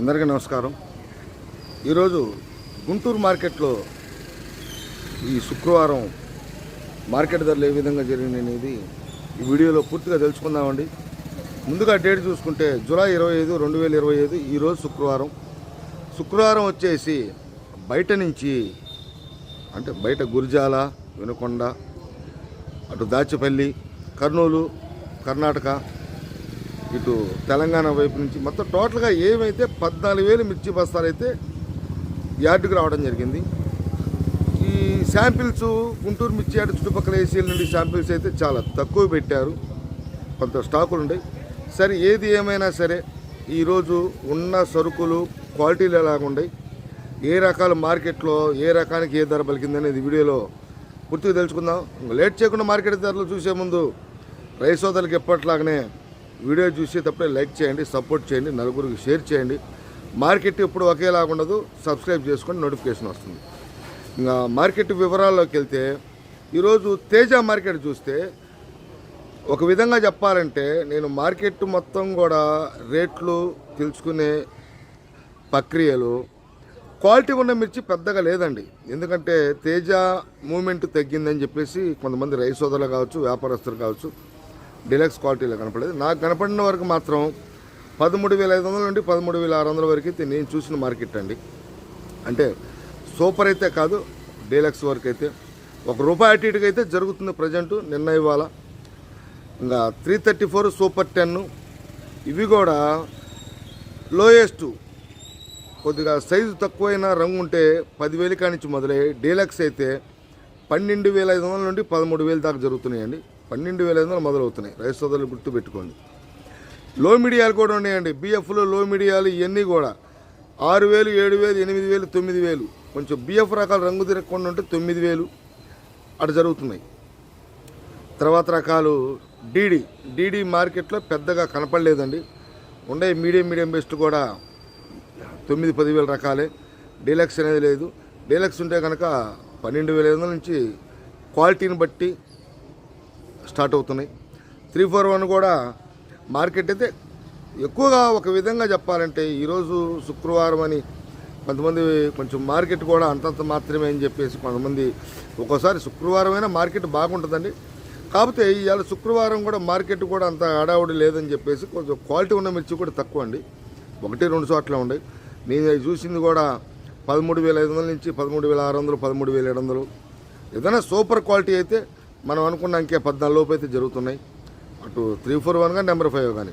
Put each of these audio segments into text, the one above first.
అందరికీ నమస్కారం. ఈరోజు గుంటూరు మార్కెట్లో ఈ శుక్రవారం మార్కెట్ ధరలు ఏ విధంగా జరిగింది అనేది ఈ వీడియోలో పూర్తిగా తెలుసుకుందామండి. ముందుగా డేట్ చూసుకుంటే జూలై ఇరవై ఐదు రెండు వేల ఇరవై ఐదు ఈరోజు శుక్రవారం. శుక్రవారం వచ్చేసి బయట నుంచి అంటే బయట గురిజాల వినుకొండ అటు దాచిపల్లి కర్నూలు కర్ణాటక ఇటు తెలంగాణ వైపు నుంచి మొత్తం టోటల్గా ఏమైతే పద్నాలుగు వేలు మిర్చి బస్తాలు అయితే యార్డుకు రావడం జరిగింది. ఈ శాంపిల్స్ గుంటూరు మిర్చి యార్డు చుట్టుపక్కల ఏసీల నుండి శాంపిల్స్ అయితే చాలా తక్కువ పెట్టారు. కొంత స్టాకులు ఉన్నాయి సరే ఏది ఏమైనా సరే ఈరోజు ఉన్న సరుకులు క్వాలిటీలు ఎలాగున్నాయి ఏ రకాల మార్కెట్లో ఏ రకానికి ఏ ధర పలికింది అనేది వీడియోలో పూర్తిగా తెలుసుకుందాం. లేట్ చేయకుండా మార్కెట్ ధరలు చూసే ముందు రైస్ సోదరులకు ఎప్పట్లాగానే వీడియో చూసేటప్పుడే లైక్ చేయండి సపోర్ట్ చేయండి నలుగురికి షేర్ చేయండి. మార్కెట్ ఎప్పుడు ఒకేలాగా ఉండదు సబ్స్క్రైబ్ చేసుకొని నోటిఫికేషన్ వస్తుంది. ఇంకా మార్కెట్ వివరాల్లోకి వెళ్తే ఈరోజు తేజ మార్కెట్ చూస్తే ఒక విధంగా చెప్పాలంటే నేను మార్కెట్ మొత్తం కూడా రేట్లు తెలుసుకునే ప్రక్రియలు క్వాలిటీ ఉన్న మిర్చి పెద్దగా లేదండి. ఎందుకంటే తేజ మూమెంట్ తగ్గిందని చెప్పేసి కొంతమంది రైస్ సోదరులు కావచ్చు వ్యాపారస్తులు కావచ్చు డిలక్స్ క్వాలిటీలో కనపడేది. నాకు కనపడిన వరకు మాత్రం పదమూడు వేల ఐదు వందల నుండి పదమూడు వేల ఆరు వందల వరకు అయితే నేను చూసిన మార్కెట్ అండి. అంటే సూపర్ అయితే కాదు డీలక్స్ వరకు అయితే. ఒక రూపాయి అటు ఇటుగా అయితే జరుగుతుంది ప్రజెంట్ నిన్న ఇవాళ. ఇంకా three thirty four super ten. ఇవి కూడా లోయెస్ట్. కొద్దిగా సైజు తక్కువైన రంగు ఉంటే పదివేలు కానించి మొదలై డీలక్స్ అయితే పన్నెండు వేల ఐదు వందల నుండి పదమూడు వేలు దాకా జరుగుతున్నాయండి. పన్నెండు వేల ఐదు వందలు మొదలవుతున్నాయి. రైస్ సోదరులు గుర్తు పెట్టుకోండి లో మీడియాలు కూడా ఉన్నాయండి. బిఎఫ్లో లో మీడియాలు ఇవన్నీ కూడా ఆరు వేలు ఏడు వేలు ఎనిమిది వేలు తొమ్మిది వేలు. కొంచెం బిఎఫ్ రకాల రంగు తిరగకుండా ఉంటే తొమ్మిది వేలు అటు జరుగుతున్నాయి. తర్వాత రకాలు డీడీ డీడీ మార్కెట్లో పెద్దగా కనపడలేదండి. ఉండే మీడియం మీడియం బెస్ట్ కూడా తొమ్మిది పదివేల రకాలే. డీలక్స్ అనేది లేదు. డీలక్స్ ఉంటే కనుక పన్నెండు వేల ఐదు వందల నుంచి క్వాలిటీని బట్టి స్టార్ట్ అవుతున్నాయి. త్రీ ఫోర్ వన్ కూడా మార్కెట్ అయితే ఎక్కువగా ఒక విధంగా చెప్పాలంటే ఈరోజు శుక్రవారం అని కొంతమంది కొంచెం మార్కెట్ కూడా అంతంత మాత్రమే అని చెప్పేసి కొంతమంది ఒక్కోసారి శుక్రవారమైనా మార్కెట్ బాగుంటుందండి. కాకపోతే ఇవాళ శుక్రవారం కూడా మార్కెట్ కూడా అంత హడావుడి లేదని చెప్పేసి కొంచెం క్వాలిటీ ఉన్న మిర్చి కూడా తక్కువ అండి. ఒకటి రెండు చోట్ల ఉన్నాయి నేను అది చూసింది కూడా పదమూడు వేల ఐదు వందల నుంచి పదమూడు వేల ఆరు వందలు పదమూడు వేల ఏడు వందలు. ఏదైనా సూపర్ క్వాలిటీ అయితే మనం అనుకున్న ఇంకే పద్నాలుగు లోపు అయితే జరుగుతున్నాయి. అటు త్రీ ఫోర్ వన్ కానీ నెంబర్ ఫైవ్ కానీ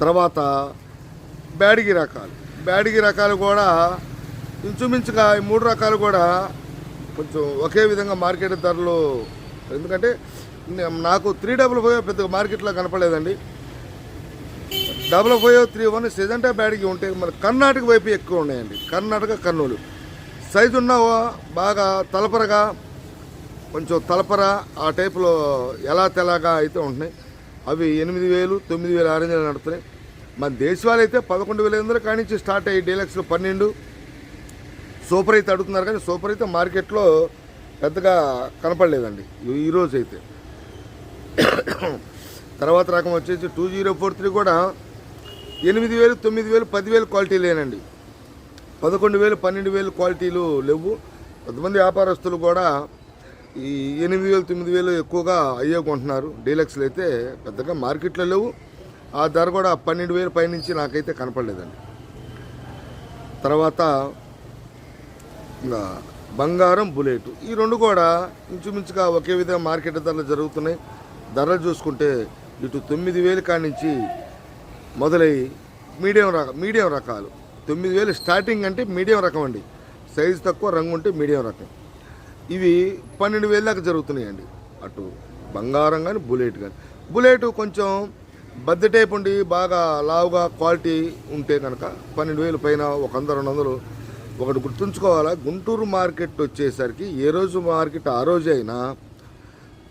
తర్వాత బ్యాడిగి రకాలు. బ్యాడిగి రకాలు కూడా ఇంచుమించుగా ఈ మూడు రకాలు కూడా కొంచెం ఒకే విధంగా మార్కెట్ ధరలు ఎందుకంటే నాకు త్రీ డబుల్ ఫైవ్ పెద్దగా మార్కెట్లో కనపడలేదండి. Double five three one Syngenta బ్యాడ్కి ఉంటే మన కర్ణాటక వైపు ఎక్కువ ఉన్నాయండి. కర్ణాటక కర్నూలు. సైజు ఉన్న బాగా తలపరగా కొంచెం తలపర ఆ టైపులో ఎలా తెలాగా అయితే ఉంటున్నాయి. అవి ఎనిమిది వేలు తొమ్మిది వేలు ఆరెంజ్ నడుతున్నాయి మన దేశవాళ్ళు అయితే పదకొండు వేల ఎనిమిది కాడి నుంచి స్టార్ట్ అయ్యి డీలక్స్లో పన్నెండు. సూపర్ అయితే అడుగుతున్నారు కానీ సూపర్ అయితే మార్కెట్లో పెద్దగా కనపడలేదండి. ఈ- ఈరోజు అయితే. తర్వాత రకం వచ్చేసి టూ జీరో ఫోర్ త్రీ కూడా ఎనిమిది వేలు తొమ్మిది వేలు పదివేలు క్వాలిటీ లేనండి. పదకొండు వేలు పన్నెండు వేలు క్వాలిటీలు లేవు. కొంతమంది వ్యాపారస్తులు కూడా ఈ ఎనిమిది వేలు తొమ్మిది వేలు ఎక్కువగా అయ్యే కొంటున్నారు. డీలక్స్లు అయితే పెద్దగా మార్కెట్లో లేవు. ఆ ధర కూడా పన్నెండు వేలు పైనుంచి నాకైతే కనపడలేదండి. తర్వాత ఇంకా బంగారం బుల్లెట్ ఈ రెండు కూడా ఇంచుమించుగా ఒకే విధంగా మార్కెట్ ధరలు జరుగుతున్నాయి. ధరలు చూసుకుంటే ఇటు తొమ్మిది వేలు కానించి నుంచి మొదలై మీడియం రక మీడియం రకాలు. తొమ్మిది వేలు స్టార్టింగ్ అంటే మీడియం రకం అండి. సైజు తక్కువ రంగు ఉంటే మీడియం రకం. ఇవి పన్నెండు వేల దాకా జరుగుతున్నాయండి. అటు బంగారం కానీ బుల్లెట్ కానీ బుల్లెట్ కొంచెం బద్ద టైప్ ఉండి బాగా లావుగా క్వాలిటీ ఉంటే కనుక పన్నెండు వేలు పైన ఒక వంద రెండు వందలు ఒకటి గుర్తుంచుకోవాలా? గుంటూరు మార్కెట్ వచ్చేసరికి ఏ రోజు మార్కెట్ ఆ రోజు అయినా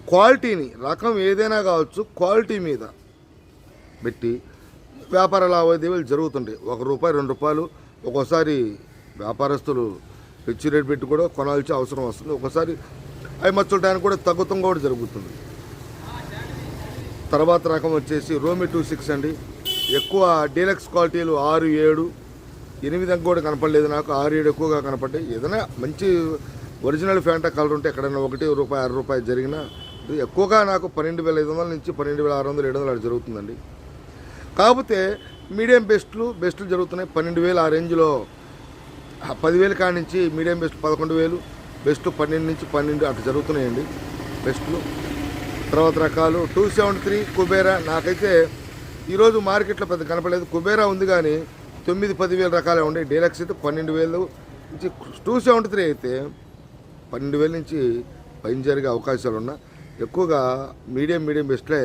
క్వాలిటీని రకం ఏదైనా కావచ్చు క్వాలిటీ మీద పెట్టి వ్యాపార లావాదేవీలు జరుగుతుంటాయి. ఒక రూపాయి రెండు రూపాయలు. ఒక్కోసారి వ్యాపారస్తులు హెచ్చు రేట్ పెట్టి కూడా కొనాల్సిన అవసరం వస్తుంది. ఒకసారి అవి మచ్చటానికి కూడా తగ్గుతం కూడా జరుగుతుంది. తర్వాత రకం వచ్చేసి రోమి టూ సిక్స్ అండి. ఎక్కువ డీలక్స్ క్వాలిటీలు ఆరు ఏడు ఎనిమిది కూడా కనపడలేదు నాకు. ఆరు ఏడు ఎక్కువగా కనపడ్డాయి. ఏదైనా మంచి ఒరిజినల్ ఫ్యాంటా కలర్ ఉంటే ఎక్కడైనా ఒకటి రూపాయి అర రూపాయి జరిగినా ఎక్కువగా నాకు పన్నెండు వేల ఐదు వందల నుంచి పన్నెండు వేల ఆరు వందలు ఏడు వందలు అలా జరుగుతుందండి. కాకపోతే మీడియం బెస్ట్లు బెస్ట్లు జరుగుతున్నాయి. పన్నెండు వేలు ఆ రేంజ్లో పదివేలు కాడి నుంచి మీడియం బెస్ట్ పదకొండు వేలు బెస్ట్ పన్నెండు నుంచి పన్నెండు అట్లా జరుగుతున్నాయండి బెస్ట్లు. తర్వాత రకాలు టూ సెవెంటీ త్రీ కుబేరా నాకైతే ఈరోజు మార్కెట్లో పెద్ద కనపడలేదు. కుబేరా ఉంది కానీ తొమ్మిది పదివేల రకాలే ఉండే. డీలక్స్ అయితే పన్నెండు వేలు నుంచి టూ సెవెంటీ త్రీ అయితే పన్నెండు వేల నుంచి పైన జరిగే అవకాశాలు ఉన్నా. ఎక్కువగా మీడియం మీడియం బెస్ట్లే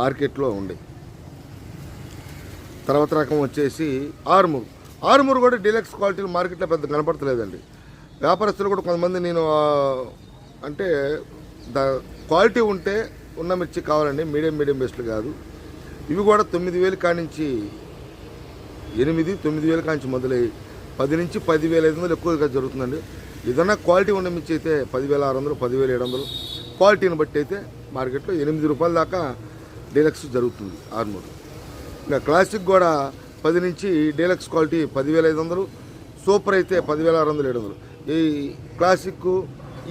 మార్కెట్లో ఉండే. తర్వాత రకం వచ్చేసి ఆర్మూర్ ఆర్మూర్ కూడా డీలక్స్ క్వాలిటీలు మార్కెట్లో పెద్ద కనపడతలేదండి. వ్యాపారస్తులు కూడా కొంతమంది నేను అంటే ద క్వాలిటీ ఉంటే ఉన్న మిర్చి కావాలండి మీడియం మీడియం బెస్ట్లు కాదు. ఇవి కూడా తొమ్మిది వేలు కానించి ఎనిమిది తొమ్మిది వేల కానించి మొదలై పది నుంచి పదివేల ఐదు వందలు ఎక్కువగా జరుగుతుందండి. ఏదన్నా క్వాలిటీ ఉన్న మిర్చి అయితే పదివేల ఆరు వందలు పదివేల ఏడు వందలు. క్వాలిటీని బట్టి అయితే మార్కెట్లో ఎనిమిది రూపాయల దాకా డీలక్స్ జరుగుతుంది ఆర్మూర్. ఇంకా క్లాసిక్ కూడా పది నుంచి డీలక్స్ క్వాలిటీ పదివేల ఐదు వందలు సూపర్ అయితే పదివేల ఆరు వందలు ఏడు వందలు. ఈ క్లాసిక్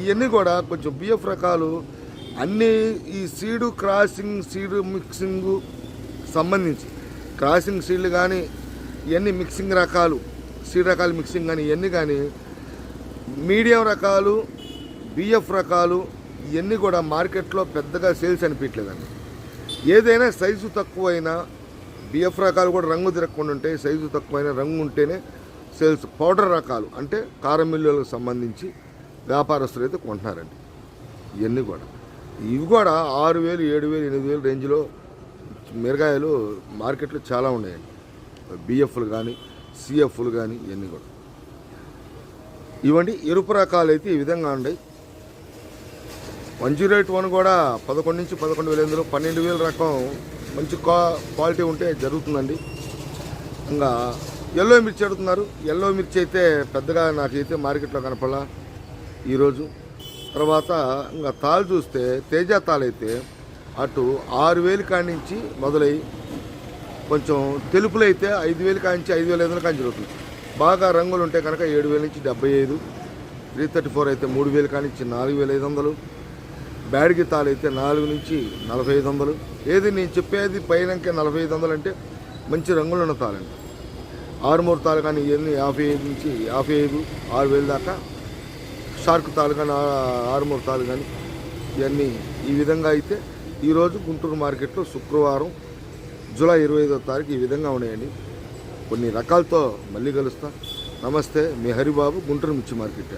ఇవన్నీ కూడా కొంచెం బిఎఫ్ రకాలు అన్నీ ఈ సీడు క్రాసింగ్ సీడు మిక్సింగ్ సంబంధించి. క్రాసింగ్ సీడ్లు కానీ ఇవన్నీ మిక్సింగ్ రకాలు సీడ్ రకాలు మిక్సింగ్ కానీ ఇవన్నీ కానీ మీడియం రకాలు బిఎఫ్ రకాలు ఇవన్నీ కూడా మార్కెట్లో పెద్దగా సేల్స్ అనిపించలేదండి. ఏదైనా సైజు తక్కువైనా బిఎఫ్ రకాలు కూడా రంగు తిరగకుండా ఉంటాయి సైజు తక్కువైన రంగు ఉంటేనే సేల్స్ పౌడర్ రకాలు అంటే కారం మిల్లులకు సంబంధించి వ్యాపారస్తులు అయితే కొంటున్నారండి. ఇవన్నీ కూడా. ఇవి కూడా ఆరు వేలు ఏడు వేలు ఎనిమిది వేలు రేంజ్లో మిరగాయలు మార్కెట్లో చాలా ఉన్నాయండి. బిఎఫ్లు కానీ సిఎఫ్లు కానీ ఇవన్నీ కూడా. ఇవ్వండి ఎరుపు రకాలు అయితే ఈ విధంగా ఉన్నాయి. వన్ జీరో ఎయిట్ వన్ కూడా పదకొండు నుంచి పదకొండు వేల ఎనిమిదిలో పన్నెండు వేల రకం మంచి క్వా క్వాలిటీ ఉంటే జరుగుతుందండి. ఇంకా ఎల్లో మిర్చి అడుగుతున్నారు. ఎల్లో మిర్చి అయితే పెద్దగా నాకైతే మార్కెట్లో కనపడాల ఈరోజు. తర్వాత ఇంకా తాళ్ళు చూస్తే తేజ తాళ్ళు అయితే అటు ఆరు వేలు కాడి నుంచి మొదలై కొంచెం తెలుపులు అయితే ఐదు వేలు కాంచి ఐదు వేల ఐదు వందల కాంచి జరుగుతుంది. బాగా రంగులు ఉంటే కనుక ఏడు వేల నుంచి డెబ్బై ఐదు త్రీ థర్టీ ఫోర్ అయితే మూడు వేలు కానించి నాలుగు వేల ఐదు వందలు బ్యాడ్కి తాలు అయితే నాలుగు నుంచి నలభై ఐదు వందలు. ఏది నేను చెప్పేది పైనంక నలభై ఐదు వందలు అంటే మంచి రంగులు ఉన్న తాళండి ఆరుమూరు తాలు కానీ ఇవన్నీ యాభై ఐదు నుంచి యాభై ఐదు ఆరు వేలు దాకా. షార్క్ తాలు కానీ ఆరుమూరు తాలు కానీ ఇవన్నీ ఈ విధంగా అయితే ఈరోజు గుంటూరు మార్కెట్లో శుక్రవారం జూలై ఇరవై ఐదో తారీఖు ఈ విధంగా ఉన్నాయండి. కొన్ని రకాలతో మళ్ళీ కలుస్తా. నమస్తే మీ హరిబాబు గుంటూరు మిర్చి మార్కెట్